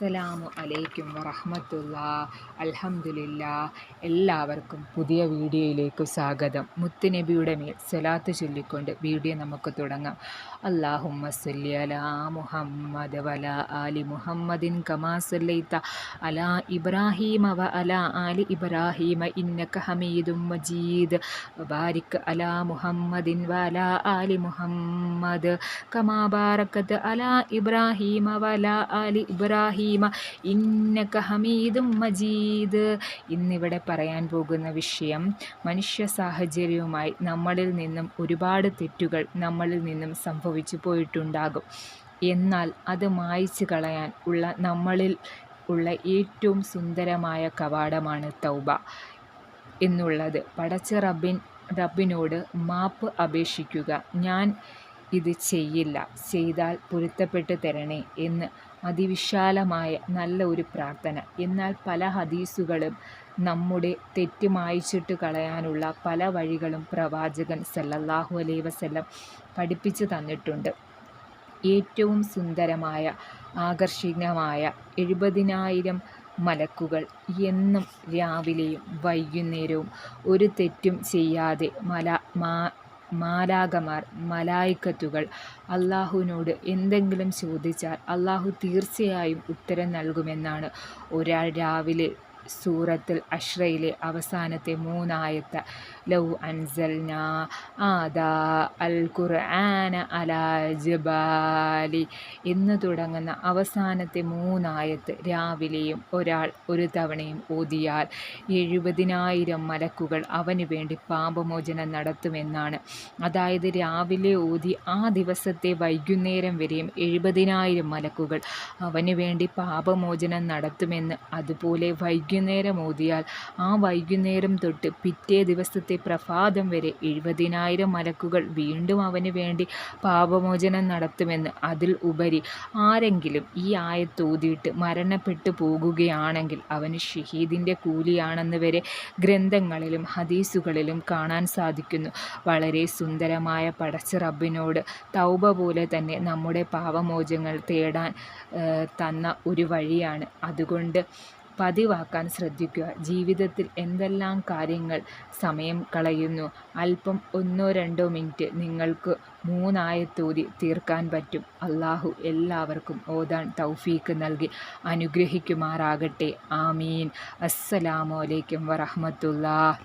അസ്സലാമു അലൈക്കും വറഹമത്തുള്ള. അൽഹംദുലില്ല. എല്ലാവർക്കും പുതിയ വീഡിയോയിലേക്ക് സ്വാഗതം. മുത്തുനബിയുടെ മേൽ സലാത്ത് ചൊല്ലിക്കൊണ്ട് വീഡിയോ നമുക്ക് തുടങ്ങാം. അള്ളാഹുമ്മ സല്ലി അലാ മുഹമ്മദ് വല ആലി മുഹമ്മദിൻ കമാ സല്ലൈത അലാ ഇബ്രാഹീമ വ അലാ ആലി ഇബ്രാഹീമ ഇന്നക ഹമീദും മജീദ്. ബാരിക് അലാ മുഹമ്മദിൻ വ അലാ ആലി മുഹമ്മദ്. കമാ ബാറക്കത്ത് അലാ ഇബ്രാഹീമ വല ആലി ആലി ഇബ്രാഹീമ ഇന്നക ഹമീദും മജീദ്. ഇന്നിവിടെ പറയാൻ പോകുന്ന വിഷയം മനുഷ്യ സാഹചര്യവുമായി നമ്മളിൽ നിന്നും ഒരുപാട് തെറ്റുകൾ നമ്മളിൽ നിന്നും സംഭവിച്ചു പോയിട്ടുണ്ടാകും. എന്നാൽ അത് മായ്ച്ചു കളയാൻ ഉള്ള നമ്മളിൽ ഉള്ള ഏറ്റവും സുന്ദരമായ കവാടമാണ് തൗബ എന്നുള്ളത്. പടച്ച റബ്ബിൻ റബ്ബിനോട് മാപ്പ് അപേക്ഷിക്കുക. ഞാൻ ഇത് ചെയ്യില്ല. ചെയ്താൽ പൊരുത്തപ്പെട്ട് തരണേ എന്ന് അതിവിശാലമായ നല്ല ഒരു പ്രാർത്ഥന. എന്നാൽ പല ഹദീസുകളും നമ്മുടെ തെറ്റ് മായ്ച്ചിട്ട് കളയാനുള്ള പല വഴികളും പ്രവാചകൻ സല്ലല്ലാഹു അലൈ വസല്ലം പഠിപ്പിച്ചു തന്നിട്ടുണ്ട്. ഏറ്റവും സുന്ദരമായ ആകർഷകമായ എഴുപതിനായിരം മലക്കുകൾ എന്നും രാവിലെയും വൈകുന്നേരവും ഒരു തെറ്റും ചെയ്യാതെ മല മാ മാലാകമാർ മലായിക്കത്തുകൾ. അള്ളാഹുവിനോട് എന്തെങ്കിലും ചോദിച്ചാൽ അള്ളാഹു തീർച്ചയായും ഉത്തരം നൽകുമെന്നാണ്. ഒരാൾ രാവിലെ സൂറത്തിൽ അഷ്റയിലെ അവസാനത്തെ മൂന്നായത്ത് ലൗ അൻസൽന ആദാ ഖുർആന അലാ ജബാലി. എന്ന് തുടങ്ങുന്ന അവസാനത്തെ മൂന്നായത്ത് രാവിലെയും ഒരാൾ ഒരു തവണയും ഓതിയാൽ എഴുപതിനായിരം മലക്കുകൾ അവന് വേണ്ടി പാപമോചനം നടത്തുമെന്നാണ്. അതായത് രാവിലെ ഓതി ആ ദിവസത്തെ വൈകുന്നേരം വരെയും എഴുപതിനായിരം മലക്കുകൾ അവന് വേണ്ടി പാപമോചനം നടത്തുമെന്ന് അതുപോലെ വൈകുന്നേരം ഓതിയാൽ ആ വൈകുന്നേരം തൊട്ട് പിറ്റേ ദിവസത്തെ പ്രഭാതം വരെ എഴുപതിനായിരം മലക്കുകൾ വീണ്ടും അവന് വേണ്ടി പാപമോചനം നടത്തുമെന്ന് അതിൽ ഉപരി ആരെങ്കിലും ഈ ആയത്തോതിയിട്ട് മരണപ്പെട്ടു പോകുകയാണെങ്കിൽ അവന് ഷഹീദിന്റെ കൂലിയാണെന്ന് വരെ ഗ്രന്ഥങ്ങളിലും ഹദീസുകളിലും കാണാൻ സാധിക്കുന്നു. വളരെ സുന്ദരമായ പടച്ച റബ്ബിനോട് തൗബ പോലെ തന്നെ നമ്മുടെ പാപമോചങ്ങൾ തേടാൻ തന്ന ഒരു വഴിയാണ്. അതുകൊണ്ട് പതിവാക്കാൻ ശ്രദ്ധിക്കുക. ജീവിതത്തിൽ എന്തെല്ലാം കാര്യങ്ങൾ സമയം കളയുന്നു? അല്പം ഒന്നോ രണ്ടോ മിനിറ്റ് നിങ്ങൾക്ക് മൂന്നായത്തോതി തീർക്കാൻ പറ്റും. അള്ളാഹു എല്ലാവർക്കും ഓതാൻ തൗഫീക്ക് നൽകി അനുഗ്രഹിക്കുമാറാകട്ടെ. ആമീൻ. അസ്സലാമലൈക്കും വറഹമത്തുള്ള